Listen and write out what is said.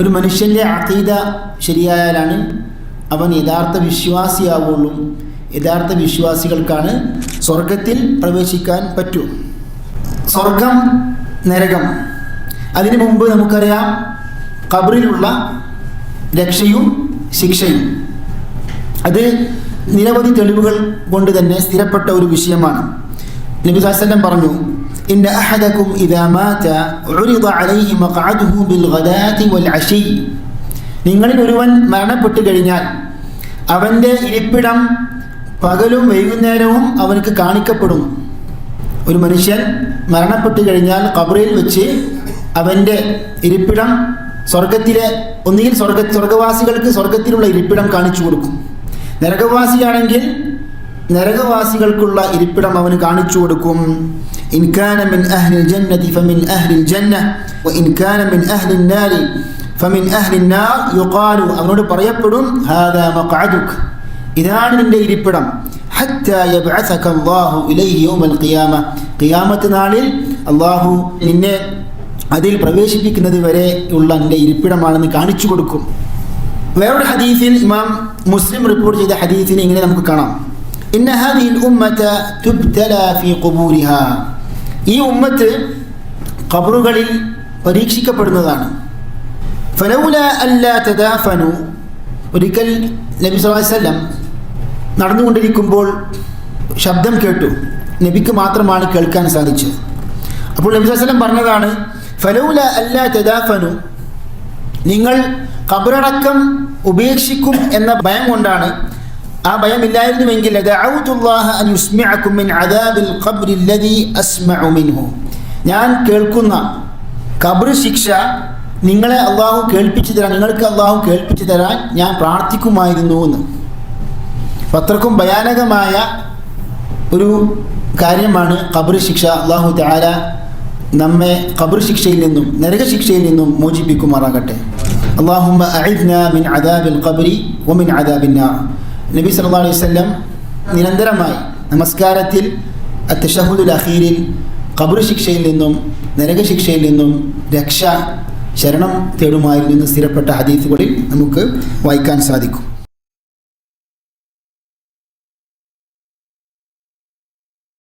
ഒരു മനുഷ്യന്റെ അഖീദ ശരിയായാലാണ് അവൻ യഥാർത്ഥ വിശ്വാസിയാവുള്ളൂ. യഥാർത്ഥ വിശ്വാസികൾക്കാണ് സ്വർഗത്തിൽ പ്രവേശിക്കാൻ പറ്റൂ. സ്വർഗം നരകം. അതിനു മുമ്പ് നമുക്കറിയാം കബറിലുള്ള രക്ഷയും ശിക്ഷയും. അത് നിരവധി തെളിവുകൾ കൊണ്ട് തന്നെ സ്ഥിരപ്പെട്ട ഒരു വിഷയമാണ്. നബി സാസ്ലം പറഞ്ഞു ഇന്ന احدكم اذا مات عرض عليه مقعده بالغداه والعشي. നിങ്ങളിൽ ഒരുവൻ മരണപ്പെട്ടു കഴിഞ്ഞാൽ അവന്റെ ഇരിപ്പിടം പകലും വൈകുന്നേരവും അവനക്ക് കാണിക്കപ്പെടും. ഒരു മനുഷ്യൻ മരണപ്പെട്ടു കഴിഞ്ഞാൽ ഖബറിൽ വെച്ച് അവന്റെ ഇരിപ്പിടം സ്വർഗത്തിലെ ഒന്നുകിൽ സ്വർഗ സ്വർഗവാസികൾക്ക് സ്വർഗത്തിലുള്ള ഇരിപ്പിടം കാണിച്ചു കൊടുക്കും. നരകവാസിയാണെങ്കിൽ നരകവാസികൾക്കുള്ള ഇരിപ്പിടം അവന് കാണിച്ചു കൊടുക്കും. ഇൻകാന മിൻ ജന്നതി ഫമിൻ ജന്ന വ ഇൻകാന മിൻ നാരി ഫമിൻ നാർ അവനോട് പറയപ്പെടും ഹാദാ ഇതാണ് നിന്റെ ഇരിപ്പിടം. ഹത്താ ഇലൈഹി യൗമൽ ഖിയാമ. നാളിൽ അല്ലാഹു നിന്നെ അതിൽ പ്രവേശിപ്പിക്കുന്നത് വരെ ഉള്ള ഇരിപ്പിടമാണെന്ന് കാണിച്ചു കൊടുക്കും. വേറൊരു ഹദീസിൽ ഇമാം മുസ്ലിം റിപ്പോർട്ട് ചെയ്ത ഹദീസിനെ ഇങ്ങനെ നമുക്ക് കാണാം. ഇന്ന ഹാദിഹിൽ ഉമ്മത തുബ്തല ഫീ ഖുബൂരിഹ ഈ ഉമ്മത്ത് ഖബറുകളിൽ പരീക്ഷിക്കപ്പെടുന്നതാണ്. ഫലൗല അല്ലാ തദാഫനു. ഒരിക്കൽ നബി വസല്ലം നടന്നുകൊണ്ടിരിക്കുമ്പോൾ ശബ്ദം കേട്ടു. നബിക്ക് മാത്രമാണ് കേൾക്കാൻ സാധിച്ചത്. അപ്പോൾ നബി വസല്ലം പറഞ്ഞതാണ് ഫലൗല അല്ലാ തദാഫനു. നിങ്ങൾ ഖബറടക്കം ഉപേക്ഷിക്കും എന്ന ഭയം കൊണ്ടാണ് ആ ഭയമില്ലായിരുന്നുവെങ്കിൽ ഞാൻ കേൾക്കുന്ന കബർ ശിക്ഷ നിങ്ങളെ അള്ളാഹു കേൾപ്പിച്ചു തരാൻ നിങ്ങൾക്ക് അള്ളാഹു കേൾപ്പിച്ചു തരാൻ ഞാൻ പ്രാർത്ഥിക്കുമായിരുന്നു എന്ന്. അത്രക്കും ഭയാനകമായ ഒരു കാര്യമാണ് കബർ ശിക്ഷ. അള്ളാഹു താര നമ്മെ കബർ ശിക്ഷയിൽ നിന്നും നരക ശിക്ഷയിൽ നിന്നും മോചിപ്പിക്കുമാറാകട്ടെ. അള്ളാഹുമ്മ അഇദ്ന മിൻ അദാബിൽ ഖബരി വമിൻ അദാബിൻ നബി സല്ലാ അലൈഹി വസല്ലം നിരന്തരമായി നമസ്കാരത്തിൽ അത്തഷഹുദുൽ അഖീരിൽ കബർ ശിക്ഷയിൽ നിന്നും നരകശിക്ഷയിൽ നിന്നും രക്ഷ ശരണം തേടുമായിരുന്നു എന്ന് സ്ഥിരപ്പെട്ട ഹദീസുകളിൽ നമുക്ക് വായിക്കാൻ സാധിക്കും.